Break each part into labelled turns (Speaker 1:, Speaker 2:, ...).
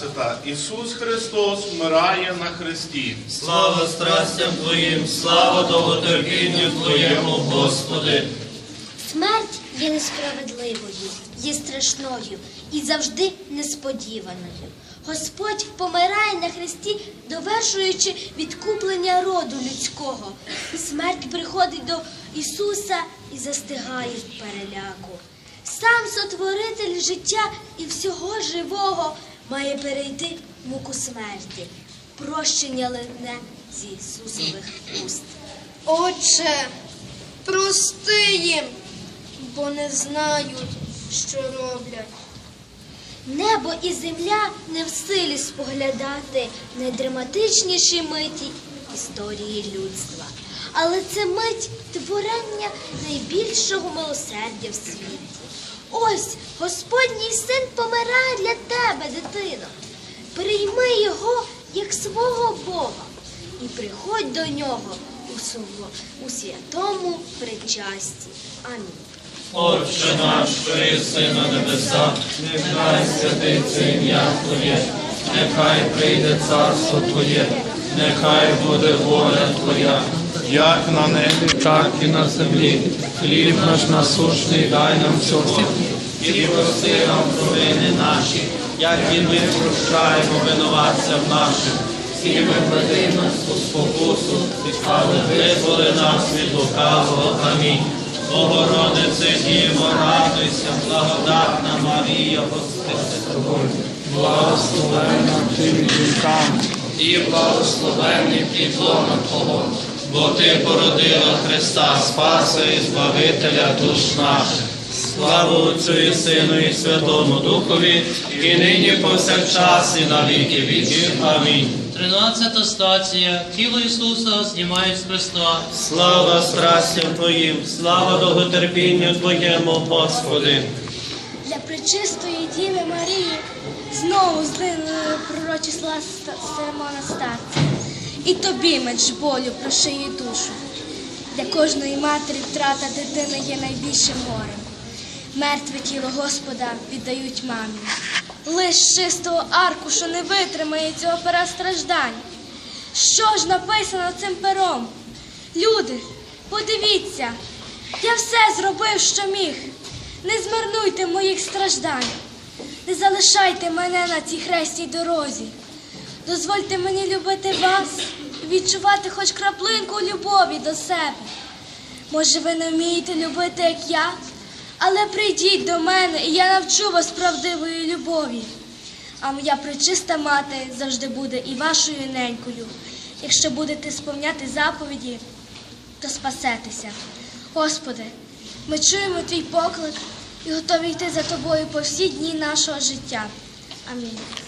Speaker 1: Цитат. Ісус Христос вмирає на хресті.
Speaker 2: Слава страстям Твоїм, слава довготерпінню Твоєму, Господи.
Speaker 3: Смерть є несправедливою, є страшною і завжди несподіваною. Господь помирає на хресті, довершуючи відкуплення роду людського. Смерть приходить до Ісуса і застигає в переляку. Сам сотворитель життя і всього живого має перейти муку смерті. Прощення лине з Ісусових уст.
Speaker 4: Отче, прости їм, бо не знають, що роблять.
Speaker 3: Небо і земля не в силі споглядати найдраматичніші миті історії людства. Але це мить творення найбільшого милосердя в світі. Ось Господній син помирає для тебе, дитино. Прийми його як свого Бога і приходь до нього у, сво- у святому причасті. Амінь.
Speaker 2: Отче наш, що єси на небесах, нехай святиться ім'я Твоє, нехай прийде царство Твоє, нехай буде воля Твоя, як на небі, так і на землі. Хліб наш насущний дай нам сьогодні, і прости нам провини наші, як і ми прощаємо винуватцям нашим. І не веди нас у спокусу, але визволи нас від лукавого. Амінь. Богородице Діво, радуйся, благодатна Марія, Господи з тобою, благословенна ти жінками, і благословенний плідлона Твого, бо Ти породила Христа, Спаса і Збавителя душ наших. Слава Отцю і Сину і Святому Духові, і нині повсякчас, і на віки віків. Амінь.
Speaker 5: Тринадцята стація. Тіло Ісуса знімають з Христа.
Speaker 2: Слава страстям Твоїм, слава довготерпінню Твоєму, Господи.
Speaker 4: Для пречистої Діви Марії знову злинули пророчі слова Симона Старця. І тобі меч болю прошиє душу. Для кожної матері втрата дитини є найбільшим горем. Мертве тіло Господа віддають мамі. Лиш чистого аркушу не витримає цього пера страждань. Що ж написано цим пером? Люди, подивіться, я все зробив, що міг. Не змарнуйте моїх страждань, не залишайте мене на цій хрестій дорозі. Дозвольте мені любити вас відчувати хоч краплинку любові до себе. Може, ви не вмієте любити, як я, але прийдіть до мене, і я навчу вас правдивої любові. А моя пречиста мати завжди буде і вашою ненькою. Якщо будете сповняти заповіді, то спасетеся. Господи, ми чуємо твій поклик і готові йти за тобою по всі дні нашого життя. Амінь.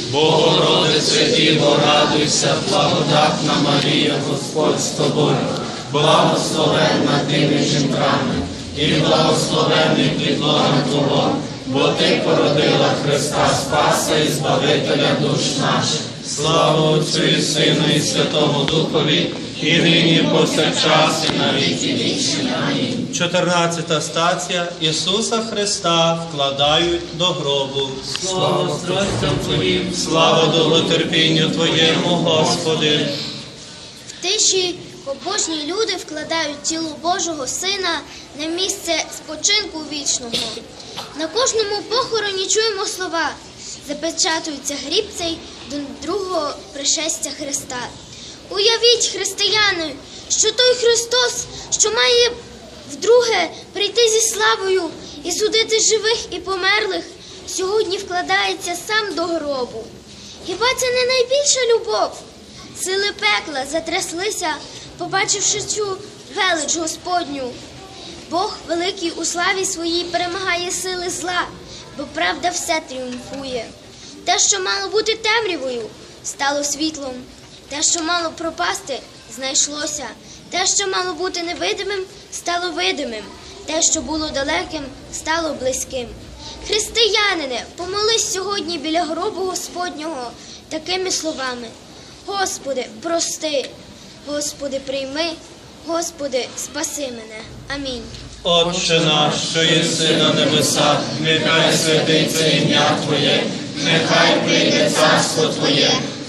Speaker 2: Богородице Діво, радуйся, благодатна Марія, Господь з тобою, благословенна ти між жінками, і благословенний підлога Твого, бо ти породила Христа Спаса і Збавителя душ наших. Слава Отцю і Сину і Святому Духові, і нині повсякчас і на віки вічні. Амінь. 14 стація Ісуса Христа вкладають до гробу.
Speaker 5: Слава страстям Твоїм.
Speaker 2: Слава довготерпінню Твоєму, Господи.
Speaker 3: В тиші побожні люди вкладають тіло Божого Сина на місце спочинку вічного. На кожному похороні чуємо слова, запечатується гріб цей до другого пришестя Христа. Уявіть, християни, що той Христос, що має вдруге прийти зі славою і судити живих і померлих, сьогодні вкладається сам до гробу. Хіба це не найбільша любов? Сили пекла затряслися, побачивши цю велич Господню. Бог великий у славі своїй перемагає сили зла, бо правда все тріумфує. Те, що мало бути темрявою, стало світлом. Те, що мало пропасти, знайшлося. Те, що мало бути невидимим, стало видимим. Те, що було далеким, стало близьким. Християнине, помолись сьогодні біля гробу Господнього такими словами: Господи, прости, Господи, прийми, Господи, спаси мене. Амінь.
Speaker 2: Отче наш, що єси на небесах, нехай святиться ім'я Твоє, нехай прийде царство Твоє,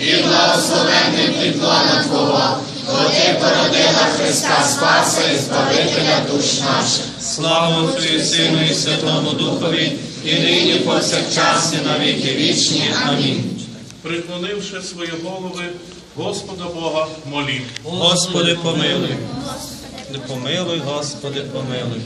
Speaker 2: і благословенний підлона Твого, бо ти породила Христа Спаса і Збавителя душ наших. Слава і Сину і Святому Духові, і нині повсякчас і на віки вічні. Амінь.
Speaker 1: Приклонивши свої голови, Господа Бога молім.
Speaker 2: Господи, помилуй. Помилуй, Господи, помилуй.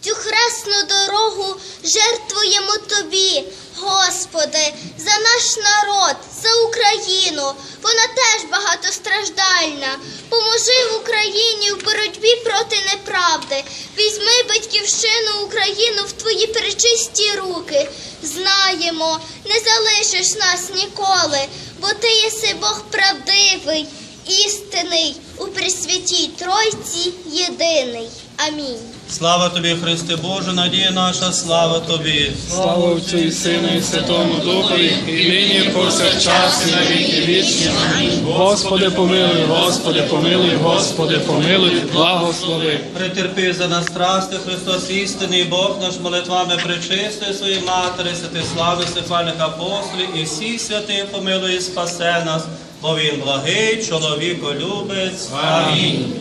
Speaker 3: Цю хресну дорогу жертвуємо тобі, Господи, за наш народ, за Україну. Вона теж багатостраждальна. Поможи Україні в боротьбі проти неправди. Візьми батьківщину Україну в твої пречисті руки. Знаємо, не залишиш нас ніколи, бо ти єси Бог правдивий, істинний, у Пресвятій Тройці єдиний. Амінь.
Speaker 2: Слава тобі, Христе Боже, надія наша, слава тобі.
Speaker 6: Слава Отцю і Сину і Святому Духові, і нині і повсякчас і на віки вічні. Амінь. Господи помилуй, Господи помилуй, Господи помилуй, благослови.
Speaker 2: Претерпи за нас страсти, Христос істинний Бог наш молитвами причистої своєї матері, святи слави Стефаних апостолів і всіх святих помилуй і спасе нас, бо він благий, чоловіколюбець. Амінь.